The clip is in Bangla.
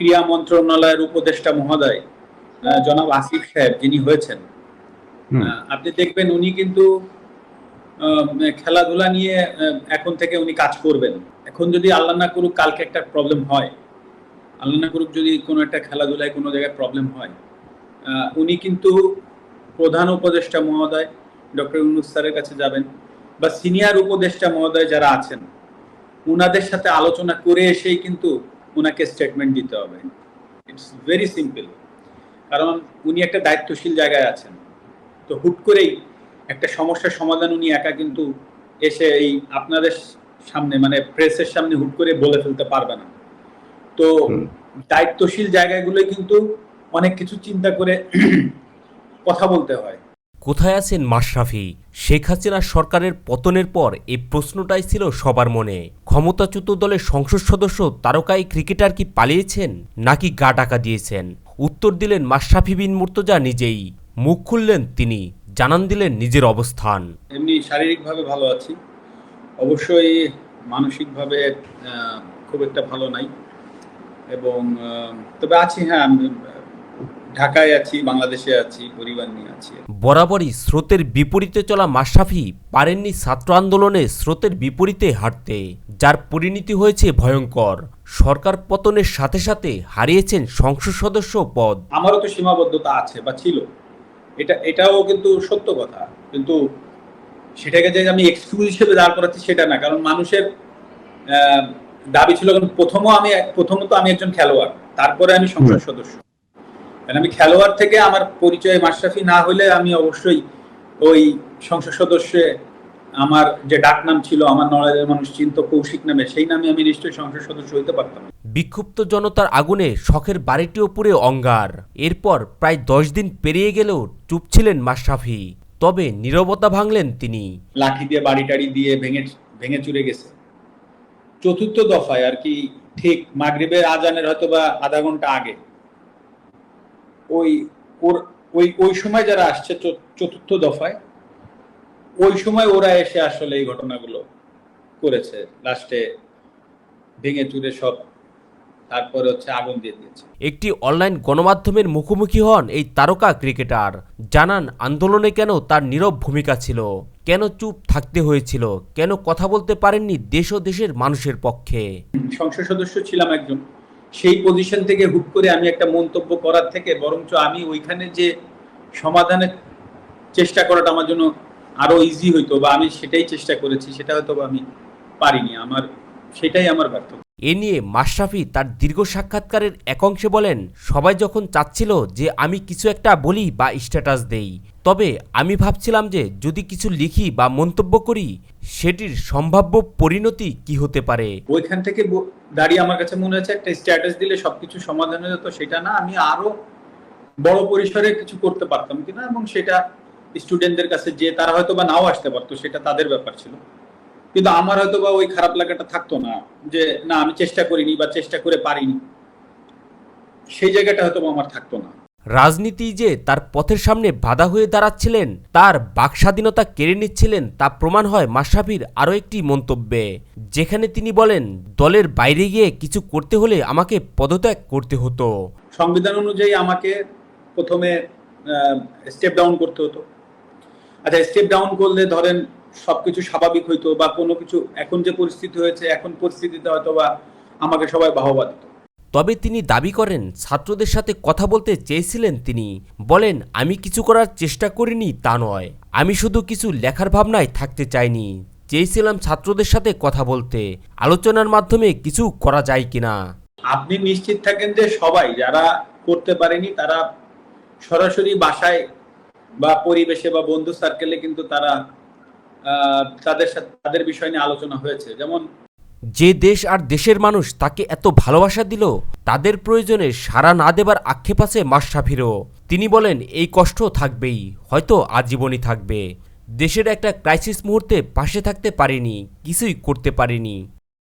ক্রীড়া মন্ত্রণালয়ের উপদেষ্টা মহোদয় জনাব আসিফ সাহেব যিনি হয়েছেন। আপনি দেখবেন উনি কিন্তু খেলাধুলা নিয়ে এখন থেকে উনি কাজ করবেন। এখন যদি আল্লাহ না করুক কালকে একটা প্রবলেম হয়। আল্লাহ না করুক যদি কোনো একটা খেলাধুলায় কোনো জায়গায় প্রবলেম হয়। আহ, উনি কিন্তু প্রধান উপদেষ্টা মহোদয় ডক্টর ইউনুস স্যারের কাছে যাবেন বা সিনিয়র উপদেষ্টা মহোদয় যারা আছেন উনাদের সাথে আলোচনা করে এসেই কিন্তু ওনাকে স্টেটমেন্ট দিতে হবে। ইটস ভেরি সিম্পল কারণ উনি একটা দায়িত্বশীল জায়গায় আছেন। তো হুট করেই একটা সমস্যার সমাধান উনি একা কিন্তু এসে এই আপনাদের সামনে মানে প্রেসের সামনে হুট করে বলে ফেলতে পারবে না। তো দায়িত্বশীল জায়গাগুলোই কিন্তু অনেক কিছু চিন্তা করে কথা বলতে হয়। কোথায় আছেন মাশরাফি? শেখ হাসিনা সরকারের পতনের পর এই প্রশ্নটাই ছিল সবার মনে। ক্ষমতাচ্যুত দলের সংসদ সদস্য তারকাই ক্রিকেটার কি পালিয়েছেন, নাকি গা টাকা দিয়েছেন? উত্তর দিলেন মাশরাফি বিন মুর্তজা নিজেই। মুখ খুললেন তিনি, জানান দিলেন নিজের অবস্থান। এমনি শারীরিকভাবে ভালো আছি। অবশ্যই মানসিকভাবে খুব একটা ভালো নাই। এবং তবে আছি হ্যাঁ ঢাকায় আছি বাংলাদেশে আছি পরিবার নিয়ে আছি। বরাবরই স্রোতের বিপরীতে চলা মাশরাফি পারেননি ছাত্র আন্দোলনে স্রোতের বিপরীতে হাঁটতে যার পরিণতি হয়েছে ভয়ঙ্কর। সরকার পতনের সাথে সাথে হারিয়েছেন সংসদ সদস্য পদ। আমারও তো সীমাবদ্ধতা আছে বা ছিল। এটা এটাও কিন্তু সত্য কথা। কিন্তু সেটাকে যে আমি এক্সকিউজ হিসেবে দাঁড় করাচ্ছি সেটা না কারণ মানুষের আহ, দাবি ছিল কারণ প্রথমও আমি প্রথমত আমি একজন খেলোয়াড় তারপরে আমি সংসদ সদস্য। কারণ আমি খেলোয়াড় থেকে আমার পরিচয় মাশরাফি না হলে আমি অবশ্যই ওই সংসদ সদস্যে আমার যে ডাক নাম ছিল আমার নলেজের মানুষ চিন্ত কৌশিক নামে সেই নামে আমি নিশ্চয়ই সংসদ সদস্য হইতে পারতাম। বিক্ষুব্ধ জনতার আগুনে শখের বাড়িটিও পুড়ে অঙ্গার। এরপর প্রায় দশ দিন পেরিয়ে গেলেও চুপ ছিলেন মাশরাফি। তবে নীরবতা ভাঙলেন তিনি। লাঠি দিয়ে বাড়ি টাড়ি দিয়ে ভেঙে ভেঙে চুরে গেছে। চতুর্থ দফায় আর কি ঠিক মাগরিবের আজানের হয়তো বা আধা ঘণ্টা আগে ওই ওর ওই ওই সময় যারা আসছে চতুর্থ দফায় ওই সময় ওরা এসে আসলে এই ঘটনাগুলো করেছে। লাস্টে ভেঙে চুরে সব তারপরে হচ্ছে আগুন দিয়ে দিয়েছে। একটি অনলাইন গণমাধ্যমের মুখোমুখি হন এই তারকা ক্রিকেটার। জানান আন্দোলনে কেন তার নীরব ভূমিকা ছিল? কেন চুপ থাকতে হয়েছিল? কেন কথা বলতে পারেননি দেশ ও দেশের মানুষের পক্ষে? সংসদ সদস্য ছিলাম একজন। সেই পজিশন থেকে হুট করে আমি একটা মন্তব্য করার থেকে বরঞ্চ আমি ওইখানে যে সমাধানের চেষ্টা করাটা আমার জন্য আরও ইজি হইতো বা আমি সেটাই চেষ্টা করেছি, সেটা হয়তো আমি পারিনি। আমার, সেটাই আমার ব্যর্থ এ নিয়ে মাশরাফি তার দীর্ঘ সাক্ষাৎকারের এক অংশে বলেন, সবাই যখন চাচ্ছিল যে আমি কিছু একটা বলি বা স্ট্যাটাস দেই, তবে আমি ভাবছিলাম যে যদি কিছু লিখি বা মন্তব্য করি, সেটির সম্ভাব্য পরিণতি কি হতে পারে। ওইখান থেকে দাঁড়িয়ে আমার কাছে মনে হচ্ছে একটা স্ট্যাটাস দিলে সবকিছু সমাধান হয়ে যেত, সেটা না, আমি আরও বড় পরিসরে কিছু করতে পারতাম কিনা, এবং সেটা স্টুডেন্টদের কাছে যে তারা হয়তো বা নাও আসতে পারতো, সেটা তাদের ব্যাপার ছিল। কিন্তু আমার হয়তো বা ওই খারাপ লাগাটা থাকতো না যে না আমি চেষ্টা করিনি বা চেষ্টা করে পারিনি। সেই জায়গাটা হয়তো আমার থাকতো না। রাজনীতি যে তার পথের সামনে বাধা হয়ে দাঁড়াচ্ছিলেন তার বাকস্বাধীনতা কেড়ে নিচ্ছিলেন তা প্রমাণ হয় মাশরাফির আরও একটি মন্তব্যে যেখানে তিনি বলেন দলের বাইরে গিয়ে কিছু করতে হলে আমাকে পদত্যাগ করতে হতো। সংবিধান অনুযায়ী আমাকে প্রথমে স্টেপ ডাউন করতে হতো। আচ্ছা স্টেপ ডাউন করলে ধরেন সবকিছু স্বাভাবিক হইতো বা কোনো কিছু এখন যে পরিস্থিতি হয়েছে এখন পরিস্থিতিতে হয়তো বা আমাকে সবাই বাহবা দিত। তবে তিনি দাবি করেন ছাত্রদের সাথে কথা বলতে চেয়েছিলেন তিনি। বলেন আমি কিছু করার চেষ্টা করিনি তা নয়। আমি শুধু কিছু লেখার ভাবনায় থাকতে চাইনি। চেয়েছিলাম ছাত্রদের সাথে কথা বলতে। আলোচনার মাধ্যমে কিছু করা যায় কিনা আপনি নিশ্চিত থাকেন যে সবাই যারা করতে পারেনি তারা সরাসরি বাসায় বা পরিবেশে বা বন্ধু সার্কেলে কিন্তু তারা তাদের সাথে তাদের বিষয় নিয়ে আলোচনা হয়েছে। যেমন যে দেশ আর দেশের মানুষ তাকে এত ভালোবাসা দিল, তাদের প্রয়োজনে সারা না দেবার আক্ষেপ আছে মাশরাফিরও তিনি বলেন, এই কষ্ট থাকবেই, হয়তো আজীবনই থাকবে। দেশের একটা ক্রাইসিস মুহূর্তে পাশে থাকতে পারেনি, কিছুই করতে পারেনি।